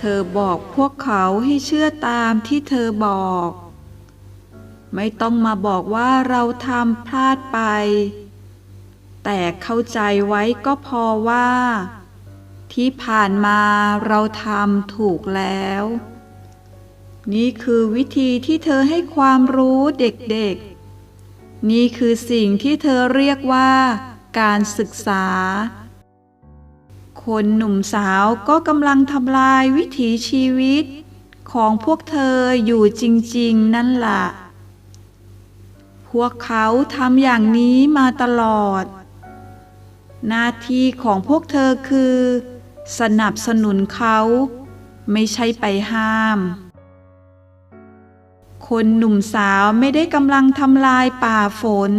เธอบอกพวกเขาให้เชื่อตามที่เธอบอก ไม่ต้องมาบอกว่าเราทำพลาดไป แต่เข้าใจไว้ก็พอว่า ที่ผ่านมาเราทำถูกแล้ว นี่คือวิธีที่เธอให้ความรู้เด็กๆ นี่คือสิ่งที่เธอเรียกว่าการศึกษา คนหนุ่มสาวก็กำลังทำลายวิถีชีวิต ของพวกเธออยู่จริงๆนั่นล่ะ พวกเขาทำอย่างนี้มาตลอด หน้าที่ของพวกเธอคือ สนับสนุนเขาไม่ใช่ไปห้าม คนหนุ่มสาวไม่ได้กำลังทำลายป่าฝน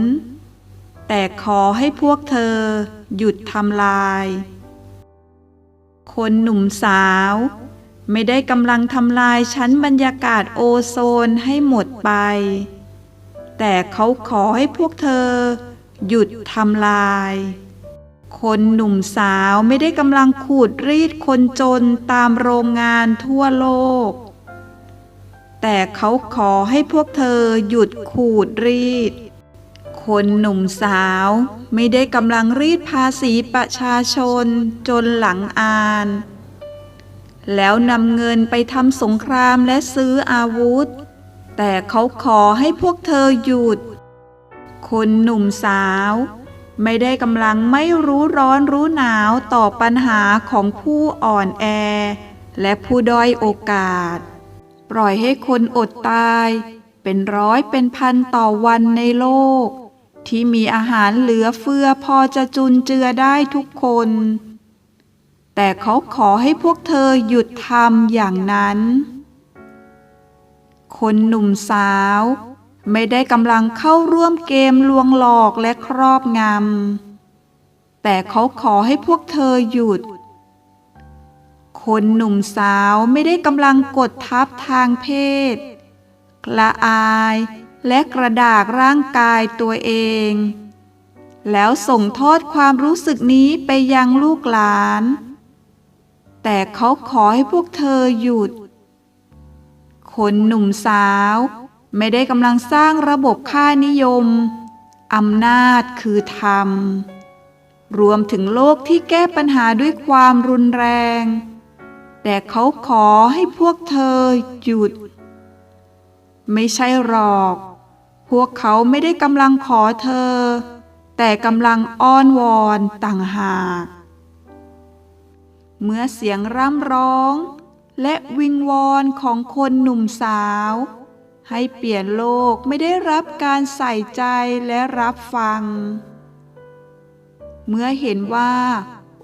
แต่ขอให้พวกเธอหยุดทำลาย คนหนุ่มสาว ไม่ได้กำลังทำลายชั้นบรรยากาศโอโซนให้หมดไป แต่เขาขอให้พวกเธอ หยุดทำลาย คนหนุ่มสาวไม่ได้กำลังขูดรีดคนจนตามโรงงานทั่วโลก แต่เขาขอให้พวกเธอหยุดขูดรีด คนหนุ่มสาว ไม่ได้กำลังรีดภาษีประชาชนจนหลังอาน แล้วนำเงินไปทำสงครามและซื้ออาวุธ แต่เขาขอให้พวกเธอหยุด คนหนุ่มสาว ไม่ได้กำลังไม่รู้ร้อนรู้หนาวต่อปัญหาของผู้อ่อนแอ และผู้ด้อยโอกาส ปล่อยให้คนอดตายเป็นร้อยเป็นพันต่อวันในโลก ที่มีอาหารเหลือเฟือพอจะจุนเจือได้ทุกคน แต่เขาขอให้พวกเธอหยุดทำอย่างนั้น คนหนุ่มสาว ไม่ได้กำลังเข้าร่วมเกมลวงหลอกและครอบงำ แต่เขาขอให้พวกเธอหยุด คนหนุ่มสาวไม่ได้กำลังกดทับทางเพศละอาย และกระดากร่างกายตัวเอง แล้วส่งทอดความรู้สึกนี้ไปยังลูกหลาน แต่เขาขอให้พวกเธอหยุด คนหนุ่มสาว ไม่ได้กำลังสร้างระบบค่านิยมอำนาจคือธรรม รวมถึงโลกที่แก้ปัญหาด้วยความรุนแรง แต่เขาขอให้พวกเธอหยุด ไม่ใช่หรอก พวกเขาไม่ได้กำลังขอเธอ แต่กำลังอ้อนวอนต่างหาก เมื่อเสียงร่ำร้อง และวิงวอนของคนหนุ่มสาว ให้เปลี่ยนโลกไม่ได้รับการใส่ใจและรับฟัง เมื่อเห็นว่า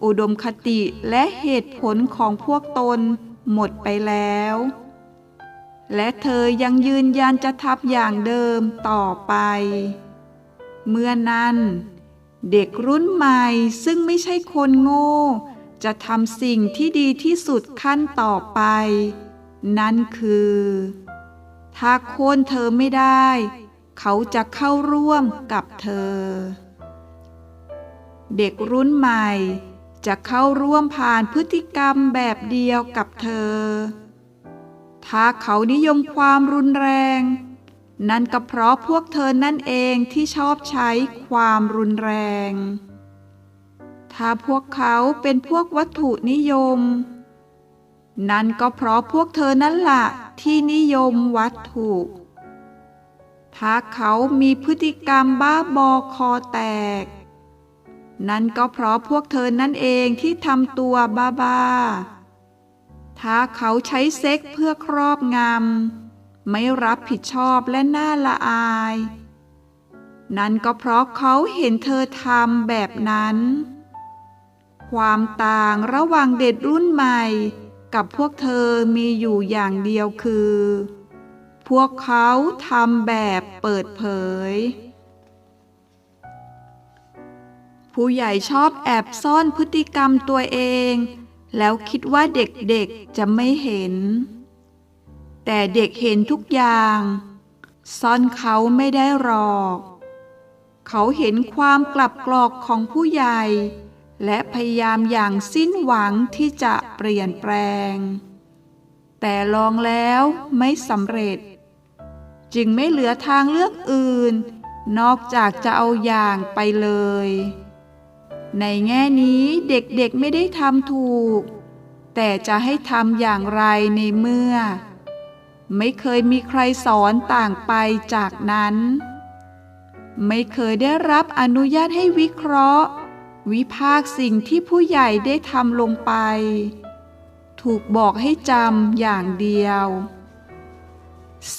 อุดมคติและเหตุผลของพวกตนหมดไปแล้ว และเธอยังยืนยันจะทับอย่างเดิมต่อไป เมื่อนั้น เด็กรุ่นใหม่ซึ่งไม่ใช่คนโง่ จะทำสิ่งที่ดีที่สุดขั้นต่อไป นั่นคือ ถ้าโค่นเธอไม่ได้ เขาจะเข้าร่วมกับเธอ เด็กรุ่นใหม่จะเข้าร่วมผ่านพฤติกรรมแบบเดียวกับเธอ ถ้าเขานิยมความรุนแรง นั่นก็เพราะพวกเธอนั่นเองที่ชอบใช้ความรุนแรง ถ้าพวกเขาเป็นพวกวัตถุนิยม นั่นก็เพราะพวกเธอนั่นละ่ะที่นิยมวัตถุถ้าเขามีพฤติกรรมบ้าบอคอแตก นั่นก็เพราะพวกเธอนั่นเองที่ทำตัวบ้าๆ ถ้าเขาใช้เซ็กเพื่อครอบงำไม่รับผิดชอบและน่าละอาย นั่นก็เพราะเขาเห็นเธอทำแบบนั้น ความต่างระหว่างเด็กรุ่นใหม่กับพวกเธอมีอยู่อย่างเดียวคือ พวกเขาทำแบบเปิดเผย ผู้ใหญ่ชอบแอบซ่อนพฤติกรรมตัวเอง แล้วคิดว่าเด็กๆจะไม่เห็น แต่เด็กเห็นทุกอย่าง ซ่อนเขาไม่ได้หรอก เขาเห็นความกลับกรอกของผู้ใหญ่ และพยายามอย่างสิ้นหวังที่จะเปลี่ยนแปลง แต่ลองแล้วไม่สำเร็จ จึงไม่เหลือทางเลือกอื่น นอกจากจะเอาอย่างไปเลย ในแง่นี้เด็กๆไม่ได้ทำถูก แต่จะให้ทำอย่างไรในเมื่อ ไม่เคยมีใครสอนต่างไปจากนั้น ไม่เคยได้รับอนุญาตให้วิเคราะห์ วิพากษ์สิ่งที่ผู้ใหญ่ได้ทำลงไป ถูกบอกให้จำอย่างเดียว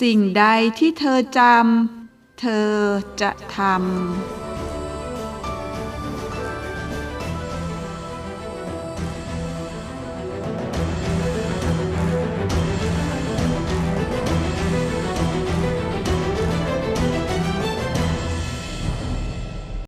สิ่งใดที่เธอจำเธอจะทำ